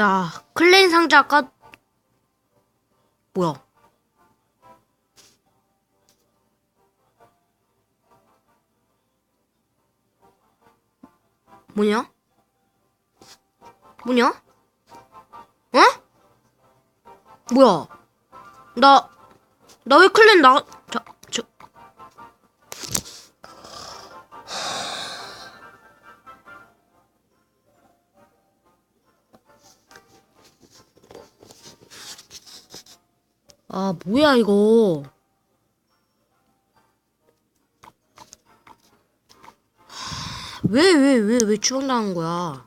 자, 클레인 상자 아까 뭐야? 뭐냐? 뭐냐? 어? 뭐야? 나, 나 왜 클랜 나, 아, 뭐야, 이거. 왜, 왜, 왜, 왜 추방당한 거야?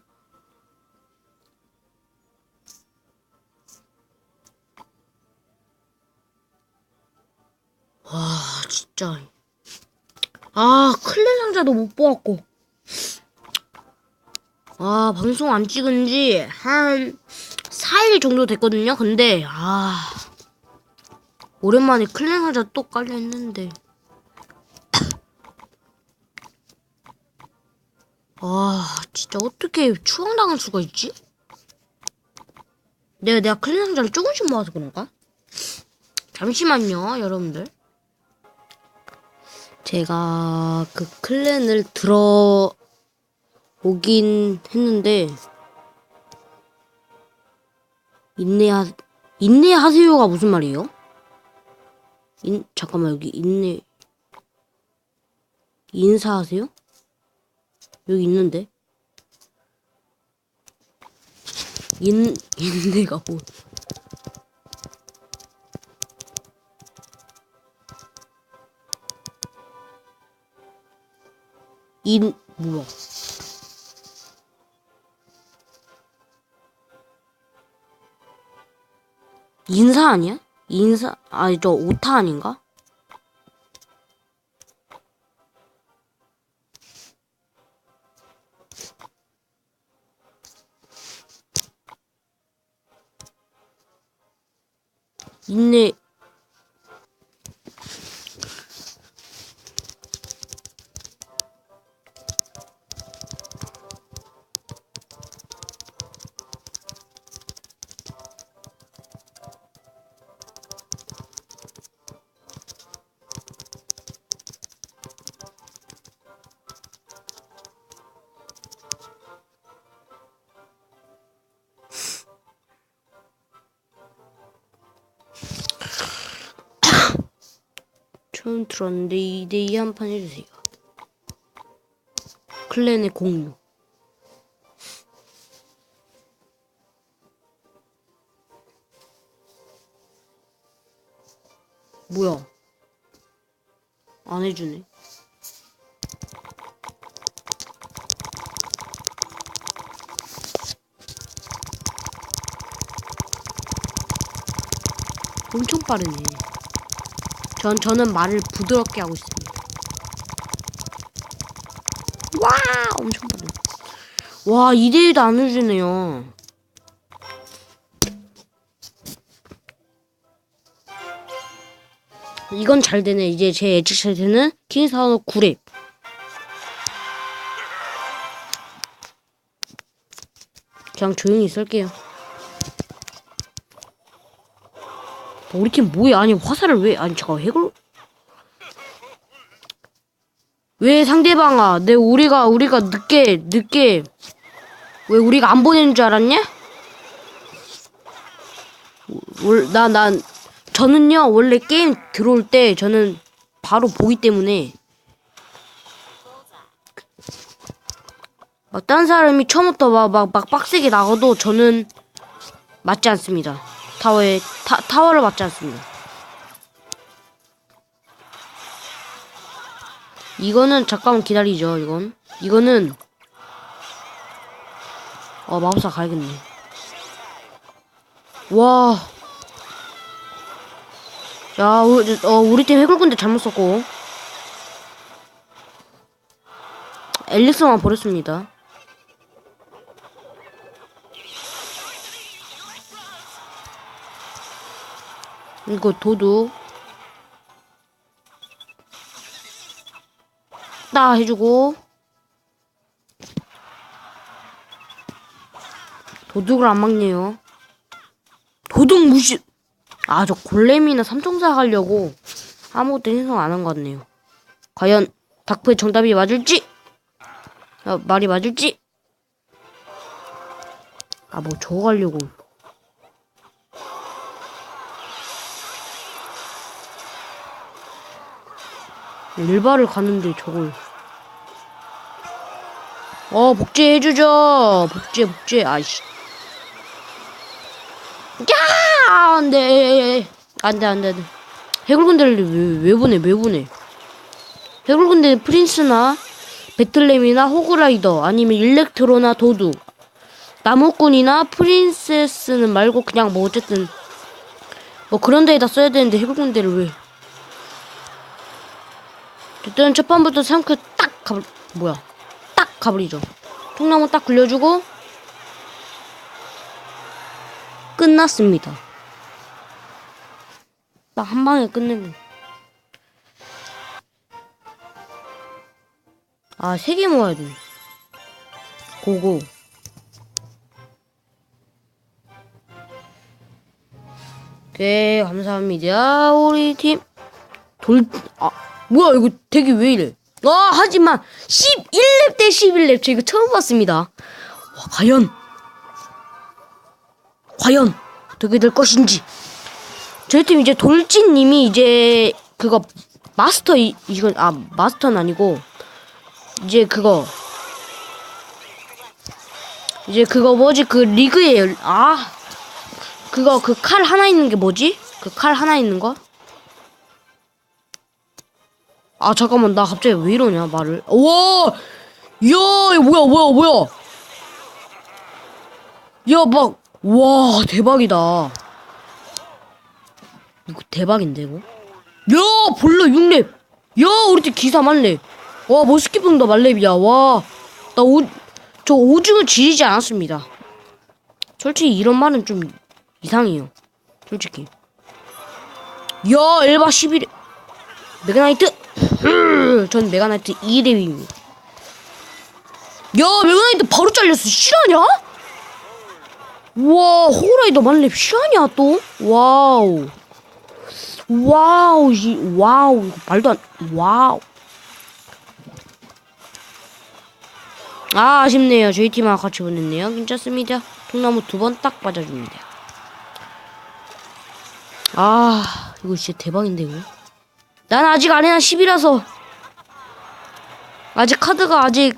와, 진짜. 아, 클랜 상자도 못 보았고. 아, 방송 안 찍은 지 한 4일 정도 됐거든요. 근데, 아. 오랜만에 클랜 상자 또 깔려 있는데. 아, 진짜 어떻게 추앙당할 수가 있지? 내가, 내가 클랜 상자를 조금씩 모아서 그런가? 잠시만요, 여러분들. 제가 그 클랜을 들어 오긴 했는데 인내하 인내하세요가 무슨 말이에요? 인 잠깐만 여기 인내 인사하세요? 여기 있는데 인 인내가 뭐 인 뭐야? 인사 아니야? 인사 아니 저 오타 아닌가? 인내 처음 들었는데 2대2 한 판 해주세요. 클랜의 공유. 뭐야? 안 해주네. 엄청 빠르네. 전 저는 말을 부드럽게 하고 있습니다. 와, 엄청 빠르네. 와, 2대1도 안 해주네요. 이건 잘 되네. 이제 제 예측 차트는 킹사우너 9렙. 그냥 조용히 있을게요. 우리 팀 뭐야? 아니 화살을 왜? 아니 잠깐 해골 왜 상대방아? 내 우리가 우리가 늦게 늦게 왜 우리가 안 보내는 줄 알았냐? 나난 저는요 원래 게임 들어올 때 저는 바로 보기 때문에 막 딴 사람이 처음부터 막, 막, 막 빡세게 나가도 저는 맞지 않습니다. 타워에 타, 타워를 맞지 않습니다. 이거는 잠깐만 기다리죠. 이건 이거는 어 마법사 가야겠네. 와. 야, 우리, 어, 우리 팀 해골군대 잘못 썼고. 엘릭스만 버렸습니다. 이거 도둑. 따 해주고. 도둑을 안 막네요. 도둑 무시. 아, 저 골렘이나 삼총사 가려고 아무것도 생각 안한 것 같네요. 과연 닥프의 정답이 맞을지? 아, 말이 맞을지? 아, 뭐 저거 가려고. 일바를 가는데 저걸. 어, 복제 해주죠. 복제, 복제. 아이씨. 야! 안 돼. 안 돼, 안 돼, 안 돼. 해골군대를 왜, 왜 보내, 왜 보내. 해골군대 프린스나 배틀램이나 호그라이더 아니면 일렉트로나 도둑 나무꾼이나 프린세스는 말고 그냥 뭐 어쨌든 뭐 그런 데에다 써야 되는데 해골군대를 왜 일단 첫 판부터 상크 딱 가버 뭐야 딱 가버리죠. 통나무 딱 굴려주고 끝났습니다. 딱 한 방에 끝내면 아 세 개 모아야 돼. 고고. 오케이 감사합니다. 우리 팀 돌, 아, 뭐야, 이거 되게 왜 이래? 아, 하지만, 11렙 대 11렙. 저 이거 처음 봤습니다. 와, 과연, 과연, 어떻게 될 것인지. 저희 팀 이제 돌진님이 이제, 그거, 마스터, 이, 이건, 아, 마스터는 아니고, 이제 그거, 이제 그거 뭐지, 그 리그에, 아, 그거, 그 칼 하나 있는 게 뭐지? 그 칼 하나 있는 거? 아 잠깐만 나 갑자기 왜 이러냐 말을. 와! 야 이거 뭐야 뭐야 뭐야? 야막와 대박이다. 이거 대박인데 이거? 야 벌써 6렙. 야 우리 팀 기사 만렙 와 머스키풍도 만렙이야. 와나 오, 저 오징어 지리지 않았습니다. 솔직히 이런 말은 좀 이상해요. 솔직히. 야 엘바 11렙 메가나이트 음, 전 메가나이트 2렙입니다. 야, 메가나이트 바로 잘렸어. 실화냐? 와, 호라이더 만렙 실화냐 또? 와우. 와우, 이, 와우. 이거 말도 안, 와우. 아, 아쉽네요. 저희 팀하고 같이 보냈네요. 괜찮습니다. 통나무 두 번딱 빠져줍니다. 아, 이거 진짜 대박인데, 이거. 난 아직 아레나 10이라서 아직 카드가 아직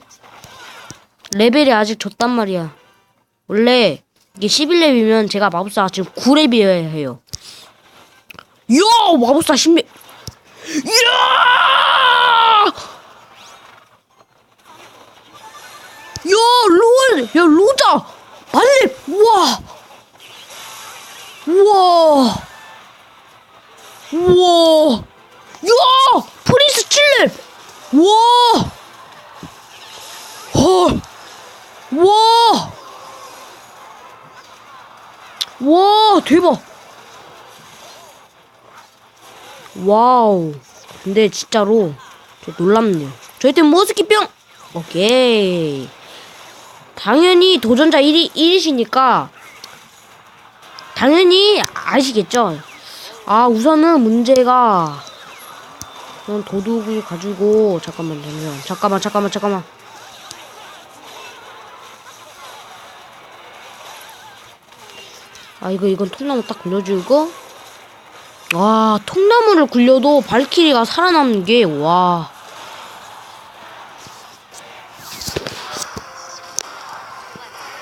레벨이 아직 줬단 말이야. 원래 이게 11렙이면 제가 마법사가 지금 9렙이어야 해요. 야 마법사 10렙. 야! 야 로, 야 로자 발렙. 우와. 우와. 우와. 야! 프린스 칠렙! 와! 헐! 와! 와, 대박! 와우. 근데 진짜로 저 놀랍네요. 저희 팀 모스키병! 오케이. 당연히 도전자 1위, 1위시니까 당연히 아시겠죠? 아, 우선은 문제가 그런 도둑을 가지고 잠깐만 잠깐만. 잠깐만 잠깐만 잠깐만. 아 이거 이건 통나무 딱 굴려주고 와 통나무를 굴려도 발키리가 살아남는 게와.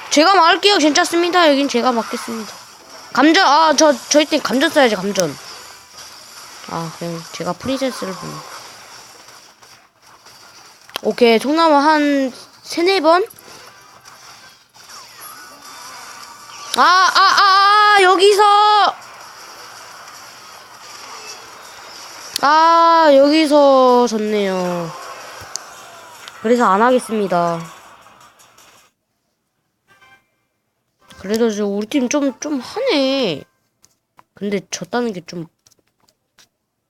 제가 막을게요. 괜찮습니다. 여긴 제가 막겠습니다. 감전 아저 저희 팀 감전 써야지 감전 아, 그냥 제가 프린세스를 보네. 오케이, 통나무 한 세네 번? 아, 아, 아, 아, 여기서! 아, 여기서 졌네요. 그래서 안 하겠습니다. 그래도 저 우리 팀 좀, 좀 하네. 근데 졌다는 게 좀,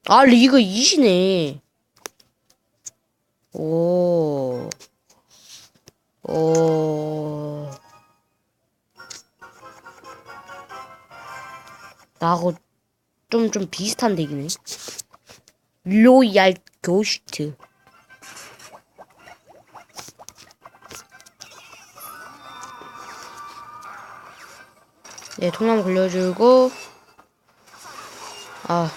아, 리그 2시네. 오. 오. 나하고 좀 좀 비슷한 덱이네. 로얄 고스트. 네, 통나무 굴려주고 아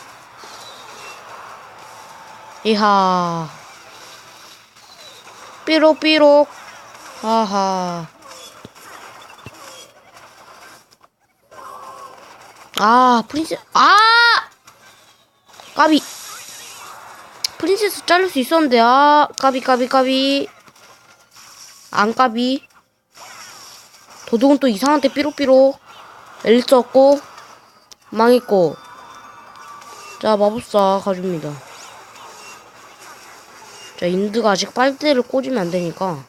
이하. 삐록삐록. 하하. 아 프린세스 아! 까비. 프린세스 자를 수 있었는데 아 까비 까비 까비. 안 까비. 도둑은 또 이상한 데 삐록삐록. 엘리트 없고 망했고. 자 마법사 가줍니다 자 인드가 아직 빨대를 꽂으면 안 되니까.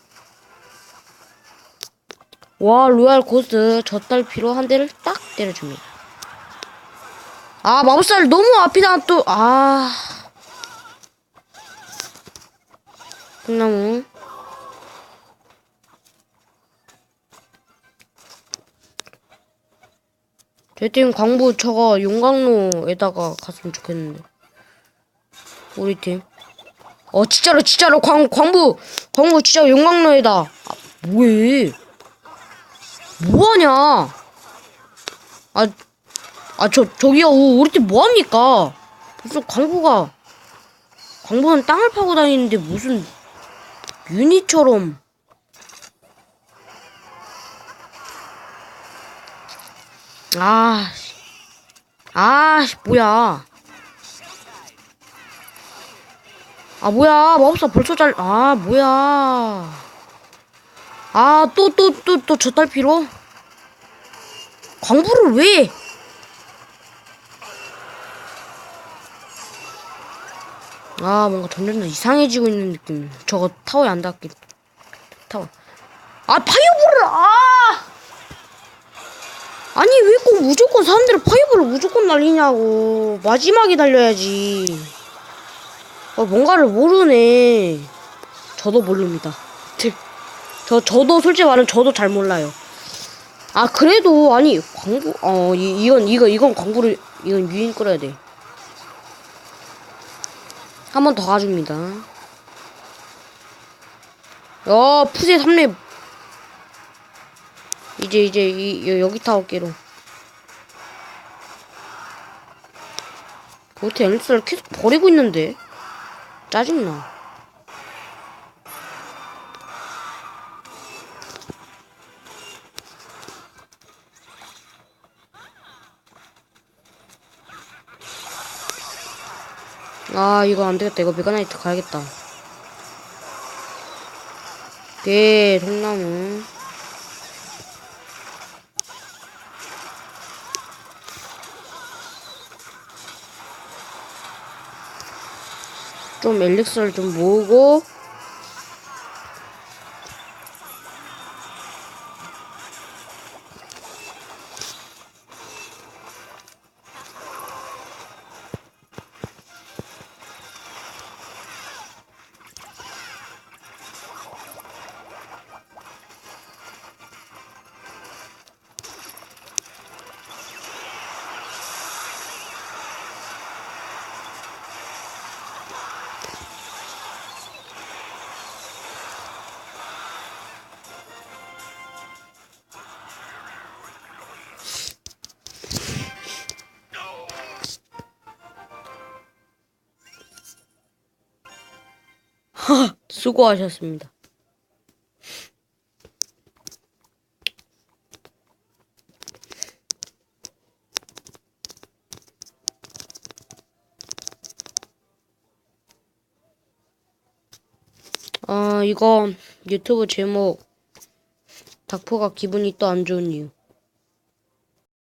와 로얄 고스 저딸 피로 한 대를 딱 때려줍니다. 아 마법사를 너무 앞이다 또 아. 콩나무. 저팀 광부 저거 용광로에다가 갔으면 좋겠는데. 우리 팀 어 진짜로 진짜로 광 광부 광부 진짜 용광로에다. 아, 뭐해? 뭐하냐? 아 아 저 저기요 우리 팀 뭐합니까? 무슨 광부가 광부는 땅을 파고 다니는데 무슨 유니처럼. 아, 씨. 아, 씨, 뭐야. 아, 뭐야. 마법사 벌써 잘, 아, 뭐야. 아, 또, 또, 또, 또, 저딸 피로? 광부를 왜? 아, 뭔가 점점 더 이상해지고 있는 느낌. 저거 타워에 안 닿게. 타워. 아, 파이어볼을, 아! 아니 왜 꼭 무조건 사람들이 파이브를 무조건 날리냐고 마지막에 달려야지 어, 뭔가를 모르네. 저도 모릅니다. 저 저도 솔직히 말하면 저도 잘 몰라요. 아 그래도 아니 광고 어 이, 이건 이거 이건 광고를 이건 유인 끌어야 돼. 한 번 더 가줍니다. 어 푸세 3렙. 이제 이제 이 여- 여기 타올게로. 어떻게 엘리스를 계속 버리고 있는데 짜증나. 아 이거 안되겠다. 이거 메가나이트 가야겠다. 네 통나무 좀 엘릭스를 좀 모으고 수고하셨습니다. 어, 이거 유튜브 제목 닥포가 기분이 또 안 좋은 이유.